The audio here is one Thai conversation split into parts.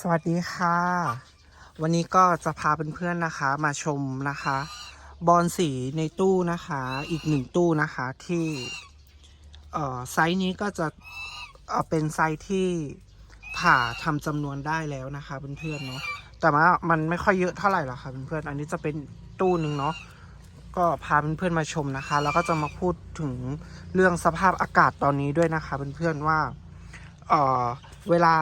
สวัสดีค่ะ วันนี้ก็จะพาเพื่อนๆนะคะ มาชมนะคะ บอลสีในตู้นะคะ อีกหนึ่งตู้นะคะที่เอ่อไซส์นี้ก็จะเอ่อเป็นไซส์ที่ผ่าทำจำนวนได้แล้วนะคะเพื่อนๆเนาะแต่ว่ามันไม่ค่อยเยอะเท่าไหร่หรอกค่ะเพื่อนๆอันนี้จะเป็นตู้หนึ่งเนาะก็พาเพื่อนๆมาชมนะคะ แล้วก็จะมาพูดถึงเรื่องสภาพอากาศตอนนี้ด้วยนะคะเพื่อนๆว่าเอ่อเวลา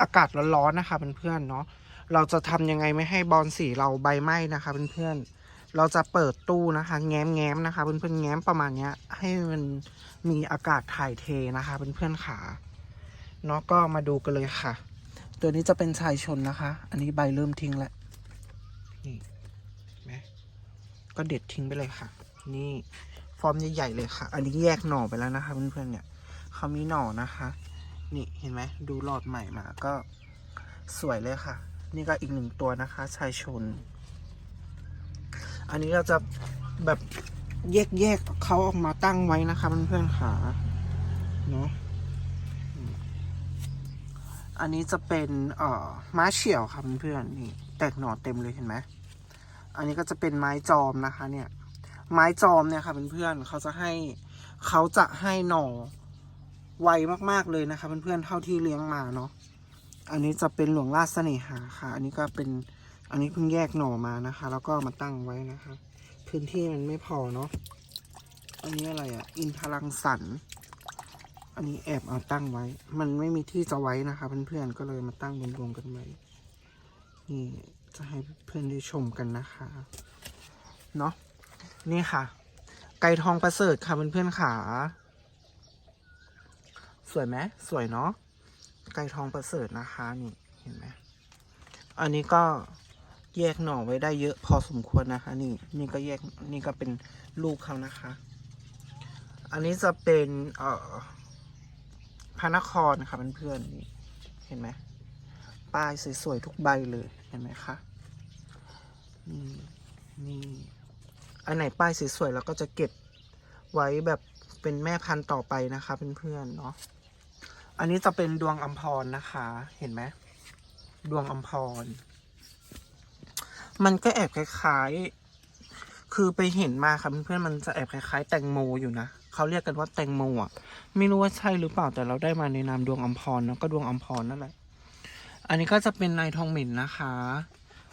อากาศร้อนๆนะคะเพื่อนๆเนาะเราจะทำยังไงไม่ให้บอลสีเราใบไหม้นะคะเพื่อนๆเราจะเปิดตู้นะคะ แง้มแง้มๆนะคะเพื่อนๆแง้มประมาณเนี้ย ให้มันมีอากาศถ่ายเทนะคะเพื่อนๆขาเนาะก็มาดูกันเลยค่ะ ตัวนี้จะเป็นชายชนนะคะ อันนี้ใบเริ่มทิ้งแล้วนี่ไหมก็เด็ดทิ้งไปเลยค่ะ นี่ฟอร์มใหญ่ๆเลยค่ะ อันนี้แยกหน่อไปแล้วนะคะเพื่อนๆเนี่ยเขามีหน่อนะคะ นี่เห็นไหมดูหลอดใหม่มาก็สวยเลยค่ะ นี่ก็อีกหนึ่งตัวนะคะ ชายชน อันนี้เราจะแบบแยกแยกเขาออกมาตั้งไว้นะคะเพื่อนๆขาเนาะอันนี้จะเป็นเอ่อม้าเฉียวค่ะเพื่อนๆนี่แตกหน่อเต็มเลยเห็นไหมอันนี้ก็จะเป็นไม้จอมนะคะ เนี่ย ไม้จอมเนี่ยค่ะเพื่อนๆเขาจะให้เขาจะให้หน่อ ไวมากๆเลยนะคะเพื่อนๆเท่าที่เลี้ยงมาเนาะอันนี้จะเป็นหลวงราชเสน่หาค่ะ อันนี้ก็เป็นอันนี้เพิ่งแยกหน่อมานะคะ แล้วก็มาตั้งไว้นะคะ พื้นที่มันไม่พอเนาะอันนี้อะไรอะ่ะ อินทรังสรรค์อันนี้แอบเอาตั้งไว้ มันไม่มีที่จะไว้นะคะเพื่อนๆก็เลยมาตั้งรวมๆกันไว้นี่จะให้เพื่อนได้ชมกันนะคะเนาะนี่ค่ะ ไก่ทองประเสริฐค่ะเพื่อนๆขา วยไหมสวยเนาะไก่ทองประเสริฐนะคะนี่เห็นไหมอันนี้ก็แยกหน่อไว้ได้เยอะพอสมควรนะคะ นี่นี่ก็แยกนี่ก็เป็นลูกเขานะคะ อันนี้จะเป็นเอ่อพระนครค่ะเพื่อนๆนี่เห็นไหมป้ายสวยๆทุกใบเลยเห็นไหมคะนี่นี่อันไหนป้ายสวยๆเราก็จะเก็บไว้แบบเป็นแม่พันธุ์ต่อไปนะคะเพื่อนๆเนาะ อันนี้จะเป็นดวงอัมพรนะคะ เห็นไหมดวงอัมพร มันก็แอบคล้ายๆ คือไปเห็นมาค่ะเพื่อนๆมันจะแอบคล้ายๆ แตงโมอยู่นะเขาเรียกกันว่าแตงโมอะไม่รู้ว่าใช่หรือเปล่าแต่เราได้มาในนามดวงอัมพรเนะก็ดวงอัมพรนั่นแหละ อันนี้ก็จะเป็นนายทองหมิ่นนะคะ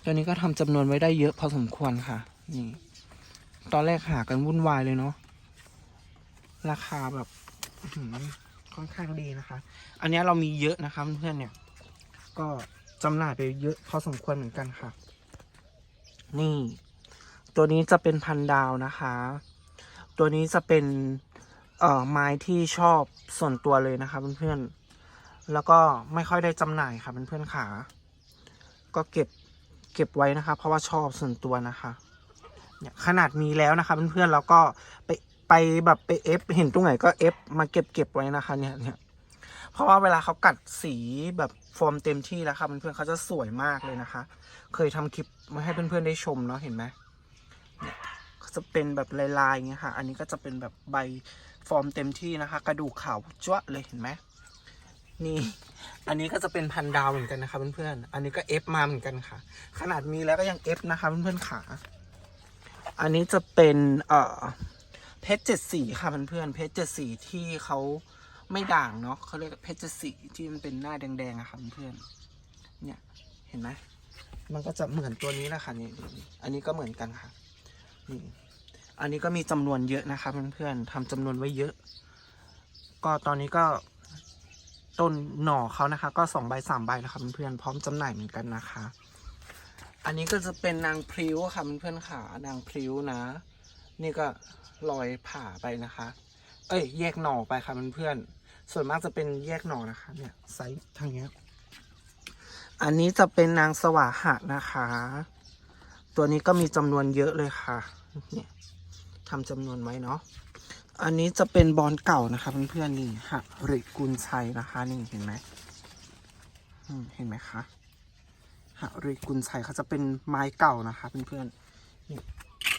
ตัวนี้ก็ทำจำนวนไว้ได้เยอะพอสมควรค่ะ นี่ ตอนแรกหากันวุ่นวายเลยเนาะราคาแบบ ค่อนข้างดีนะคะ อันนี้เรามีเยอะนะคะเพื่อนเนี่ย ก็จำหน่ายไปเยอะพอสมควรเหมือนกันค่ะ นี่ ตัวนี้จะเป็นพันดาวนะคะ ตัวนี้จะเป็นเอ่อไม้ที่ชอบส่วนตัวเลยนะคะเพื่อนๆ แล้วก็ไม่ค่อยได้จำหน่ายค่ะเพื่อนๆขา ก็เก็บเก็บไว้นะคะ เพราะว่าชอบส่วนตัวนะคะเนี่ยขนาดมีแล้วนะคะเพื่อนๆแล้วก็ไป ไปแบบไปเอฟเห็นตรงไหนก็เอฟมาเก็บเก็บไว้นะคะเนี่ยเนี่ยเพราะว่าเวลาเขากัดสีแบบฟอร์มเต็มที่แล้วค่ะเพื่อนๆเขาจะสวยมากเลยนะคะ เคยทำคลิปมาให้เพื่อนๆได้ชมเนาะเห็นไหมเนี่ยจะเป็นแบบลายๆอย่างเงี้ยค่ะ อันนี้ก็จะเป็นแบบใบฟอร์มเต็มที่นะคะ กระดูกขาวจ้วเลยเห็นไหมนี่ อันนี้ก็จะเป็นพันดาวเหมือนกันนะคะเพื่อนๆ อันนี้ก็เอฟมาเหมือนกันค่ะ ขนาดมีแล้วก็ยังเอฟนะคะเพื่อนๆขา อันนี้จะเป็นเอ่อ เพชรเจ็ดสีค่ะเพื่อนๆเพชรเจ็ดสีที่เขาไม่ด่างเนาะเขาเรียกเพชรเจ็ดสีที่มันเป็นหน้าแดงๆอะค่ะเพื่อนๆเนี่ยเห็นไหมมันก็จะเหมือนตัวนี้แหละค่ะนี่อันนี้ก็เหมือนกันค่ะนี่อันนี้ก็มีจำนวนเยอะนะคะเพื่อนๆทำจำนวนไว้เยอะ ก็ตอนนี้ก็ต้นหน่อเขานะคะ ก็สองใบสามใบแล้วค่ะเพื่อนๆพร้อมจำหน่ายเหมือนกันนะคะ อันนี้ก็จะเป็นนางพริ้วค่ะเพื่อนๆขานางพริ้วนะ นี่ก็ลอยผ่าไปนะคะ เอ้ย แยกหน่อไปค่ะเพื่อนๆส่วนมากจะเป็นแยกหน่อนะคะ เนี่ยไซส์ทางเนี้ยอันนี้จะเป็นนางสวาหะนะคะ ตัวนี้ก็มีจำนวนเยอะเลยค่ะเนี่ยทำจำนวนไว้เนาะอันนี้จะเป็นบอลเก่านะคะเพื่อนๆนี่หะริกุลชัยนะคะนี่เห็นไหมเห็นไหมคะหริกุลชัยเขาจะเป็นไม้เก่านะคะเพื่อนๆนี่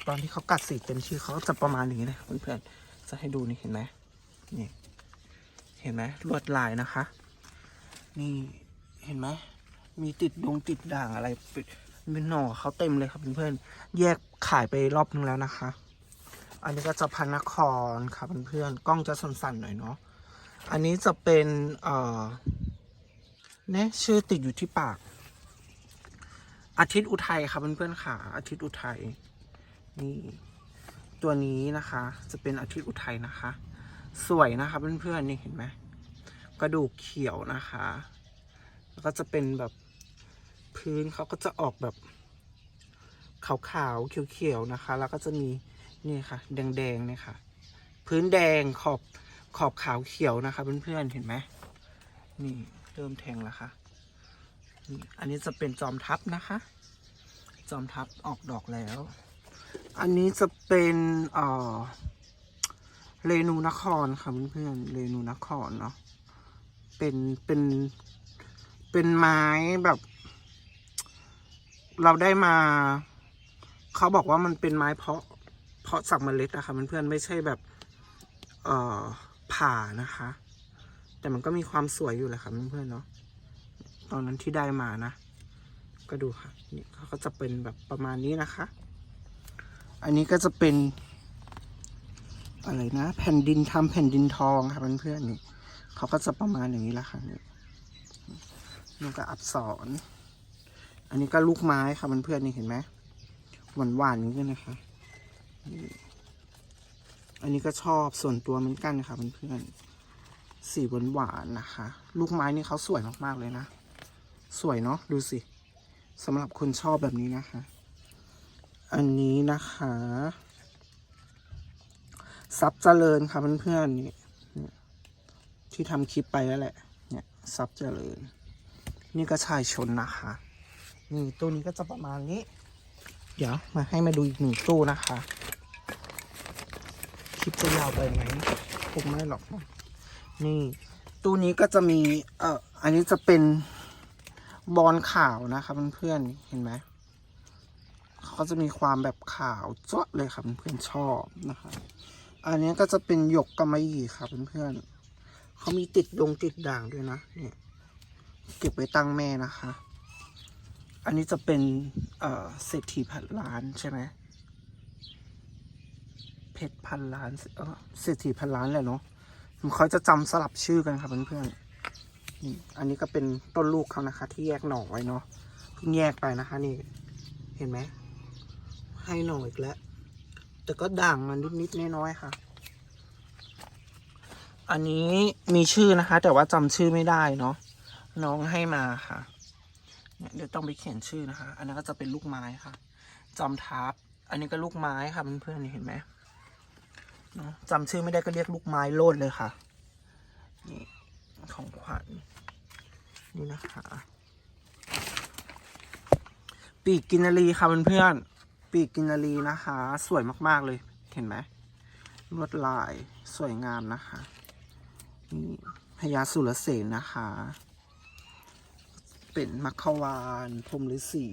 ตอนที่เขากัดสีเต็มที่เขาจะประมาณนี้นะเพื่อนๆจะให้ดูนี่เห็นไหมนี่เห็นไหมลวดลายนะคะ นี่เห็นไหมมีติดดงติดด่างอะไรเป็นเป็นหน่อเขาเต็มเลยครับเพื่อนๆแยกขายไปรอบนึงแล้วนะคะ อันนี้ก็จะพันนครครับเพื่อนๆกล้องจะสั่นๆหน่อยเนาะอันนี้จะเป็นเอ่อเนี่ยชื่อติดอยู่ที่ปากอาทิตย์อุทัยครับเพื่อนๆค่ะ อาทิตย์อุทัย นี่ตัวนี้นะคะ จะเป็นอาทิตย์อุทัยนะคะ สวยนะคะเพื่อนๆนี่เห็นไหมกระดูกเขียวนะคะ แล้วก็จะเป็นแบบพื้นเขาก็จะออกแบบขาวๆเขียวๆนะคะ แล้วก็จะมีนี่ค่ะ แดงๆเนี่ยค่ะ พื้นแดงขอบขอบขาวเขียวนะคะเพื่อนๆเห็นไหมนี่เริ่มแทงแล้วค่ะอันนี้จะเป็นจอมทัพนะคะ จอมทัพออกดอกแล้ว อันนี้จะเป็นเอ่อเรนูนครค่ะเพื่อนๆเรนูนครเนาะเป็นเป็นเป็นไม้แบบ เราได้มา เขาบอกว่ามันเป็นไม้เพาะ เพาะจากเมล็ดนะคะเพื่อนๆไม่ใช่แบบ เอ่อผ่านะคะ แต่มันก็มีความสวยอยู่แหละค่ะเพื่อนๆเนาะตอนนั้นที่ได้มานะ ก็ดูค่ะนี่เขาก็จะเป็นแบบประมาณนี้นะคะ อันนี้ก็จะเป็นอะไรนะ แผ่นดินทำแผ่นดินทองค่ะเพื่อนๆนี่เขาก็จะประมาณอย่างนี้ละค่ะนี่นี่ก็อักษรอันนี้ก็ลูกไม้ค่ะเพื่อนๆนี่เห็นไหมหวานหวานๆอย่างนี้นะคะนี่อันนี้ก็ชอบส่วนตัวเหมือนกันค่ะเพื่อนๆสีหวานหวานๆนะคะ ลูกไม้นี่เขาสวยมากๆเลยนะ สวยเนาะดูสิสำหรับคนชอบแบบนี้นะคะ อันนี้นะคะซับเจริญค่ะเพื่อนๆนี่เนี่ที่ทำคลิปไปแล้วแหละ เนี่ยซับเจริญ นี่ก็ชายชนนะคะ นี่ตู้นี้ก็จะประมาณนี้ เดี๋ยวมาให้มาดูอีกหนึ่งตู้นะคะ คลิปจะยาวไปไหมคงไม่หรอกนะนี่ ตู้นี้ก็จะมี เอ่อ อันนี้จะเป็นบอลขาวนะคะเพื่อนๆเห็นไหม เขาจะมีความแบบขาวจ้าะเลยค่ะเพื่อนๆชอบนะคะ อันนี้ก็จะเป็นหยกกำมะหยี่ค่ะเพื่อนๆเขามีติดดงติดด่างด้วยนะเนี่ยเก็บไว้ตั้งแม่นะคะ อันนี้จะเป็นเศรษฐีพันล้านใช่ไหมเพชรพันล้านเศรษฐีพันล้านแหละเนาะเขาจะจำสลับชื่อกันค่ะเพื่อนๆอันนี้ก็เป็นต้นลูกเขานะคะ ที่แยกหน่อไว้เนาะเพิ่งแยกไปนะคะ นี่ เห็นไหม ให้หน่ออีกแล้ว แต่ก็ด่างมันนิดๆน้อยๆค่ะ อันนี้มีชื่อนะคะ แต่ว่าจำชื่อไม่ได้เนาะน้องให้มาค่ะ เดี๋ยวต้องไปเขียนชื่อนะคะ อันนั้นก็จะเป็นลูกไม้ค่ะจอมทัพอันนี้ก็ลูกไม้ค่ะเพื่อนๆเห็นไหมเนาะจำชื่อไม่ได้ก็เรียกลูกไม้โลดเลยค่ะนี่ของขวัญนี่นะคะ ปีกกินนารีค่ะเพื่อนๆ ปีกกินารีนะคะ สวยมาก ๆ เลย เห็นไหมลวดลายสวยงามนะคะนี่พญาสุรเสนนะคะ เป็นมัคควานพรมฤาษี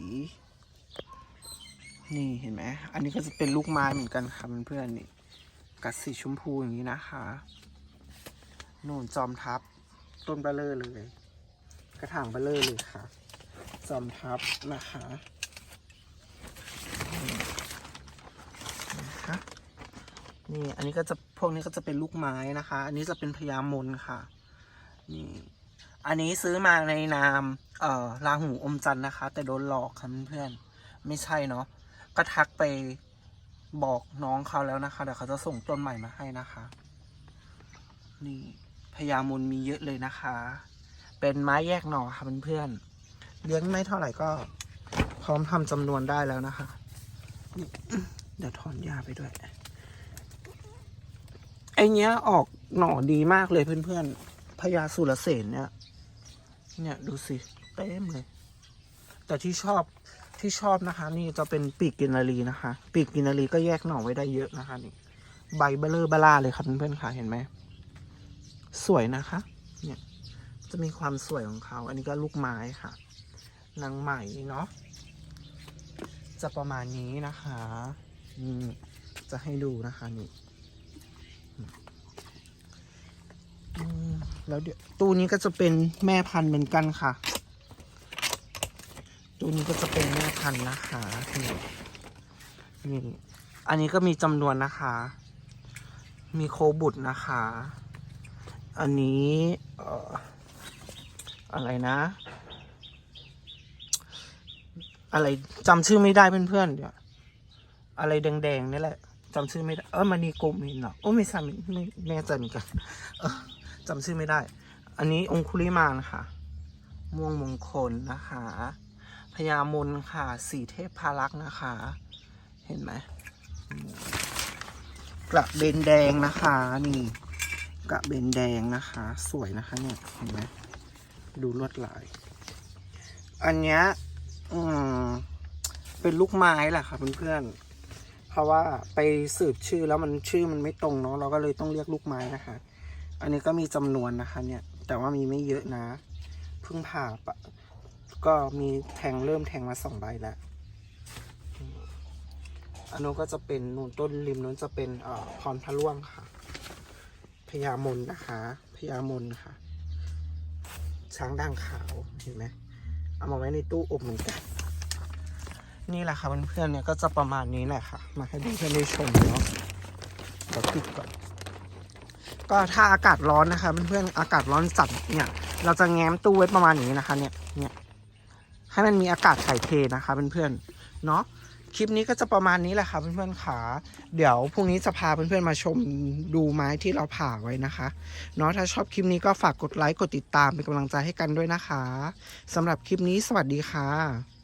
นี่เห็นไหมอันนี้ก็จะเป็นลูกไม้เหมือนกันค่ะเพื่อนๆนี่กัดสีชมพูอย่างนี้นะคะนู่นจอมทัพต้นเบลเลอร์เลย กระถางเบลเลอร์เลยค่ะ จอมทัพนะคะนี่นะคะ นี่อันนี้ก็จะพวกนี้ก็จะเป็นลูกไม้นะคะ อันนี้จะเป็นพญามนค่ะ นี่ อันนี้ซื้อมาในนามเอ่อราหูอมจันทร์นะคะ แต่โดนหลอกค่ะเพื่อนไม่ใช่เนาะก็ทักไปบอกน้องเขาแล้วนะคะเดี๋ยวเขาจะส่งต้นใหม่มาให้นะคะ นี่พญามนมีเยอะเลยนะคะ เป็นไม้แยกหน่อค่ะเพื่อนๆเลี้ยงไม่เท่าไหร่ก็ พร้อมทำจำนวนได้แล้วนะคะ เดี๋ยวถอนหญ้าไปด้วย เนี้ยออกหน่อดีมากเลยเพื่อนๆพญาสุรเสนเนี่ย เนี่ยดูสิเต็มเลย แต่ที่ชอบที่ชอบนะคะ นี่จะเป็นปีกกินนารีนะคะ ปีกกินนารีก็แยกหน่อไว้ได้เยอะนะคะนี่ใบเบลเลอร์บล่าเลยครับเพื่อนๆค่ะเห็นไหมสวยนะคะ เนี่ย จะมีความสวยของเขา อันนี้ก็ลูกไม้ค่ะนางใหม่เนาะจะประมาณนี้นะคะนี่จะให้ดูนะคะนี่อืม แล้วเดี๋ยวตู้นี้ก็จะเป็นแม่พันธุ์เหมือนกันค่ะตัวนี้ก็จะเป็นแม่พันธุ์นะคะนี่นี่อันนี้ก็มีจำนวนนะคะ มีโคบุตรนะคะ อันนี้เอ่ออะไรนะ อะไรจำชื่อไม่ได้เพื่อนๆเดี๋ยวอะไรแดงๆนี่แหละจำชื่อไม่ได้ เออมันนีโกมินเหรอโอ้ไม่ใช่ไม่ไม่ไม่แน่ใจเหมือนกันเออ จำชื่อไม่ได้ อันนี้องคุลิมานะคะม่วงมงคลนะคะพญามนค่ะ สีเทพพารักษ์นะคะ เห็นไหมกระเบนแดงนะคะ นี่ กระเบนแดงนะคะ สวยนะคะเนี่ยเห็นไหมดูลวดลาย อันเนี้ยอืมเป็นลูกไม้แหละค่ะเพื่อนๆเพราะว่าไปสืบชื่อแล้วมันชื่อมันไม่ตรงเนาะเราก็เลยต้องเรียกลูกไม้นะคะ อันนี้ก็มีจำนวนนะคะ เนี่ย แต่ว่ามีไม่เยอะนะ เพิ่งผ่าปะ ก็มีแทงเริ่มแทงมาสองใบแล้ว อันนู้นก็จะเป็นนูนต้นริมนู้นจะเป็นเอ่อพรพระร่วงค่ะ พญามนนะคะพญามนค่ะ ช้างด่างขาวเห็นไหมเอามาไว้ในตู้อบเหมือนกัน นี่แหละค่ะเพื่อนๆเนี่ยก็จะประมาณนี้แหละค่ะ มาให้เพื่อนๆได้ชมเนาะเดี๋ยวปิดก่อน ก็ถ้าอากาศร้อนนะคะเพื่อนๆอากาศร้อนจัดเนี่ย เราจะแง้มตู้ไว้ประมาณนี้นะคะ เนี่ยเนี่ยให้มันมีอากาศถ่ายเทนะคะเพื่อนๆเนาะคลิปนี้ก็จะประมาณนี้แหละค่ะเพื่อนๆขา เดี๋ยวพรุ่งนี้จะพาเพื่อนๆมาชมดูไม้ที่เราผ่าไว้นะคะเนาะถ้าชอบคลิปนี้ก็ฝากกดไลค์กดติดตามเป็นกำลังใจให้กันด้วยนะคะสำหรับคลิปนี้สวัสดีค่ะ